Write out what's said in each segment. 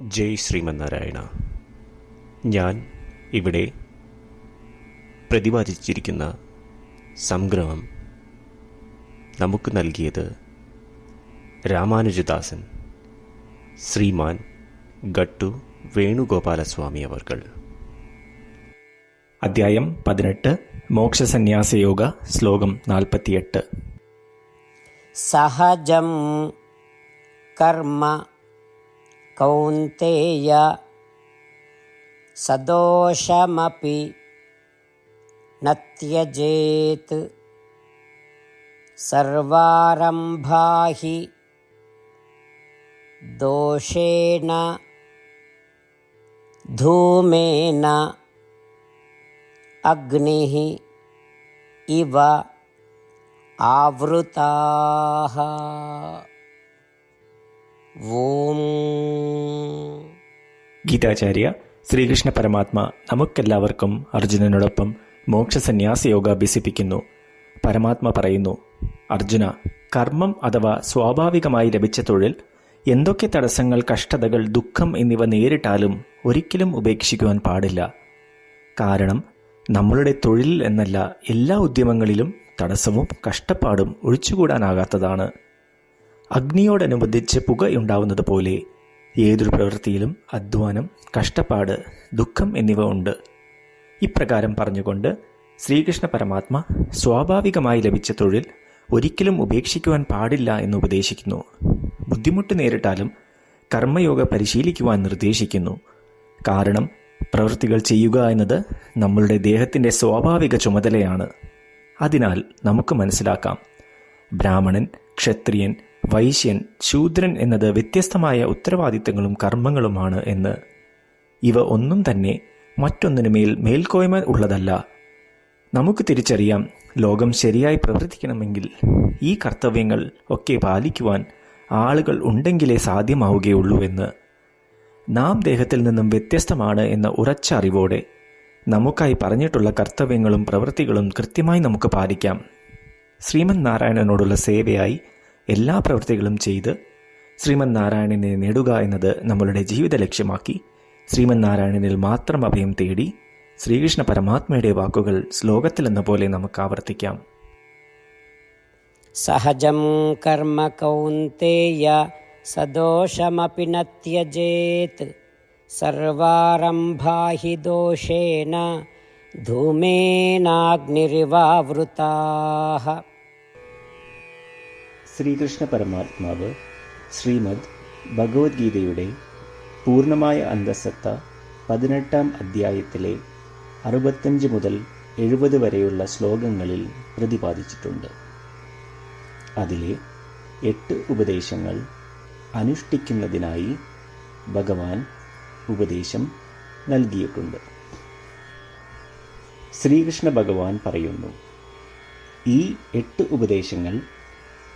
ജയ് ശ്രീമന്നാരായണ. ഞാൻ ഇവിടെ പ്രതിപാദിച്ചിരിക്കുന്ന സംഗ്രഹം നമുക്ക് നൽകിയത് രാമാനുജദാസൻ ശ്രീമാൻ ഗട്ടു വേണുഗോപാലസ്വാമി അവർകൾ. അധ്യായം പതിനെട്ട് മോക്ഷസന്യാസയോഗ ശ്ലോകം നാൽപ്പത്തിയെട്ട്. സഹജം കർമ്മ कौन्तेय सदोषमपि न त्यजेत्। सर्वारम्भा हि दोषेण धूमेन अग्निः इव आवृताः। ഗീതാചാര്യ ശ്രീകൃഷ്ണ പരമാത്മ നമുക്കെല്ലാവർക്കും അർജുനനോടൊപ്പം മോക്ഷസന്യാസ യോഗ അഭ്യസിപ്പിക്കുന്നു പരമാത്മ പറയുന്നു അർജുന കർമ്മം അഥവാ സ്വാഭാവികമായി ലഭിച്ച തൊഴിൽ എന്തൊക്കെ തടസ്സങ്ങൾ കഷ്ടതകൾ ദുഃഖം എന്നിവ നേരിട്ടാലും ഒരിക്കലും ഉപേക്ഷിക്കുവാൻ പാടില്ല. കാരണം നമ്മളുടെ തൊഴിൽ എന്നല്ല എല്ലാ ഉദ്യമങ്ങളിലും തടസ്സവും കഷ്ടപ്പാടും ഒഴിച്ചുകൂടാനാകാത്തതാണ്. അഗ്നിയോടനുബന്ധിച്ച് പുകയുണ്ടാവുന്നത് പോലെ ഏതൊരു പ്രവൃത്തിയിലും അധ്വാനം കഷ്ടപ്പാട് ദുഃഖം എന്നിവ ഉണ്ട്. ഇപ്രകാരം പറഞ്ഞുകൊണ്ട് ശ്രീകൃഷ്ണ പരമാത്മ സ്വാഭാവികമായി ലഭിച്ച തൊഴിൽ ഒരിക്കലും ഉപേക്ഷിക്കുവാൻ പാടില്ല എന്ന് ഉപദേശിക്കുന്നു. ബുദ്ധിമുട്ട് നേരിട്ടാലും കർമ്മയോഗ പരിശീലിക്കുവാൻ നിർദ്ദേശിക്കുന്നു. കാരണം പ്രവൃത്തികൾ ചെയ്യുക എന്നത് നമ്മളുടെ ദേഹത്തിന്റെ സ്വാഭാവിക ചുമതലയാണ്. അതിനാൽ നമുക്ക് മനസ്സിലാക്കാം. ബ്രാഹ്മണൻ ക്ഷത്രിയൻ വൈശ്യൻ ശൂദ്രൻ എന്നത് വ്യത്യസ്തമായ ഉത്തരവാദിത്തങ്ങളും കർമ്മങ്ങളുമാണ് എന്ന്. ഇവ ഒന്നും തന്നെ മറ്റൊന്നിനുമേൽ മേൽക്കോയ്മ ഉള്ളതല്ല. നമുക്ക് തിരിച്ചറിയാം ലോകം ശരിയായി പ്രവർത്തിക്കണമെങ്കിൽ ഈ കർത്തവ്യങ്ങൾ ഒക്കെ പാലിക്കുവാൻ ആളുകൾ ഉണ്ടെങ്കിലേ സാധ്യമാവുകയുള്ളൂ എന്ന്. നാം ദേഹത്തിൽ നിന്നും വ്യത്യസ്തമാണ് എന്ന ഉറച്ച അറിവോടെ നമുക്കായി പറഞ്ഞിട്ടുള്ള കർത്തവ്യങ്ങളും പ്രവൃത്തികളും കൃത്യമായി നമുക്ക് പാലിക്കാം. ശ്രീമൻ നാരായണനോടുള്ള സേവയായി എല്ലാ പ്രവൃത്തികളും ചെയ്ത് ശ്രീമന് നാരായണനെ നേടുക എന്നത് നമ്മളുടെ ജീവിത ലക്ഷ്യമാക്കി. ശ്രീമന് നാരായണനിൽ മാത്രം അഭയം തേടി ശ്രീകൃഷ്ണ പരമാത്മയുടെ വാക്കുകൾ ശ്ലോകത്തിലെന്ന പോലെ നമുക്ക് ആവർത്തിക്കാം. സഹജം കർമ്മ കൗന്തേയ സദോഷമപിനത്യജേത് സർവാരംഭാഹി ദോഷേണ ധൂമേനാഗ്നിരിവാവൃതാ ശ്രീകൃഷ്ണ പരമാത്മാവ് ശ്രീമദ് ഭഗവത്ഗീതയുടെ പൂർണമായ അന്തസത്ത പതിനെട്ടാം അധ്യായത്തിലെ അറുപത്തഞ്ച് മുതൽ എഴുപത് വരെയുള്ള ശ്ലോകങ്ങളിൽ പ്രതിപാദിച്ചിട്ടുണ്ട്. അതിലെ എട്ട് ഉപദേശങ്ങൾ അനുഷ്ഠിക്കുന്നതിനായി ഭഗവാൻ ഉപദേശം നൽകിയിട്ടുണ്ട്. ശ്രീകൃഷ്ണ ഭഗവാൻ പറയുന്നു ഈ എട്ട് ഉപദേശങ്ങൾ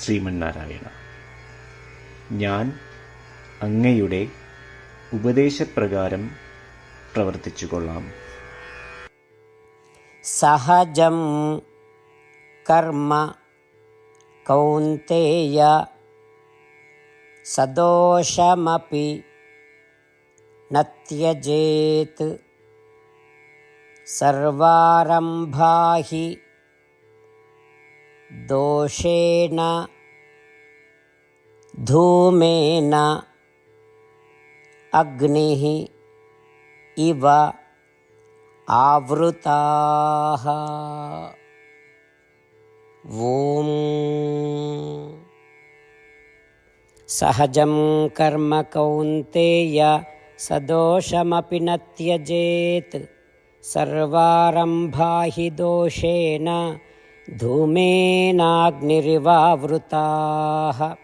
ശ്രീമന്നാരായണ. ഞാൻ അങ്ങയുടെ ഉപദേശപ്രകാരം പ്രവർത്തിച്ചുകൊള്ളാം. സഹജം കർമ്മ കൗന്തേയ സദോഷമപി നത്യജേത് സർവാരംഭാഹി दोषेण धूमेन अग्निः इव आवृताः ॐ सहजं कर्म कौन्तेय सदोषमपि न त्यजेत् सर्वारम्भा हि दोषेण धूमेनाग्निरिवावृताः।